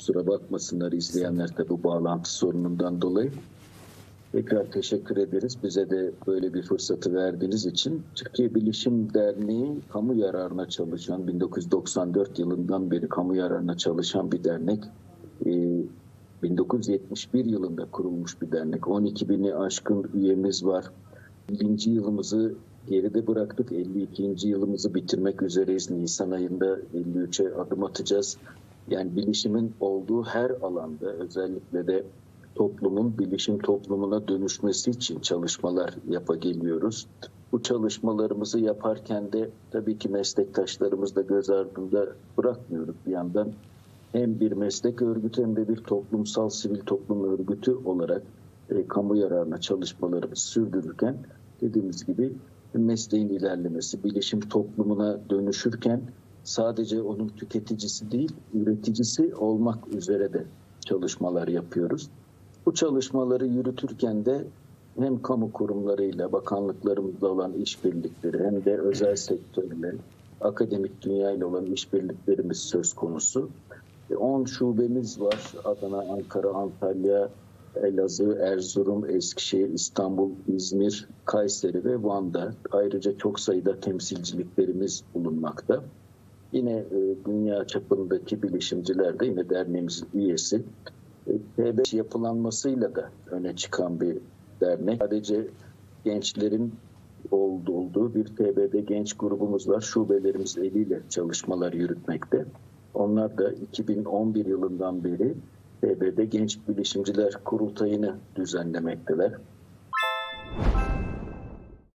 Kusura bakmasınlar izleyenler de bu bağlantı sorunundan dolayı. Tekrar teşekkür ederiz. Bize de böyle bir fırsatı verdiğiniz için. Türkiye Bilişim Derneği kamu yararına çalışan, 1994 yılından beri kamu yararına çalışan bir dernek. Ee, 1971 yılında kurulmuş bir dernek. 12 bini aşkın üyemiz var. 50. yılımızı geride bıraktık. 52. yılımızı bitirmek üzereyiz. Nisan ayında 53'e adım atacağız. Yani bilişimin olduğu her alanda özellikle de toplumun bilişim toplumuna dönüşmesi için çalışmalar yapa geliyoruz. Bu çalışmalarımızı yaparken de tabii ki meslektaşlarımız da göz ardında bırakmıyoruz bir yandan. Hem bir meslek örgütü hem de bir toplumsal sivil toplum örgütü olarak e, kamu yararına çalışmalarımızı sürdürürken dediğimiz gibi mesleğin ilerlemesi, bilişim toplumuna dönüşürken sadece onun tüketicisi değil, üreticisi olmak üzere de çalışmalar yapıyoruz. Bu çalışmaları yürütürken de hem kamu kurumlarıyla, bakanlıklarımızla olan işbirlikleri hem de özel sektörle, akademik dünyayla olan işbirliklerimiz söz konusu. 10 şubemiz var. Adana, Ankara, Antalya, Elazığ, Erzurum, Eskişehir, İstanbul, İzmir, Kayseri ve Van'da ayrıca çok sayıda temsilciliklerimiz bulunmakta. Yine e, dünya çapındaki bilişimciler de yine derneğimizin üyesi. E, T5 yapılanmasıyla da öne çıkan bir dernek. Sadece gençlerin olduğu, bir TBD genç grubumuz var. Şubelerimiz eliyle çalışmalar yürütmekte. Onlar da 2011 yılından beri TBD Genç Bilişimciler Kurultayı'nı düzenlemekteler.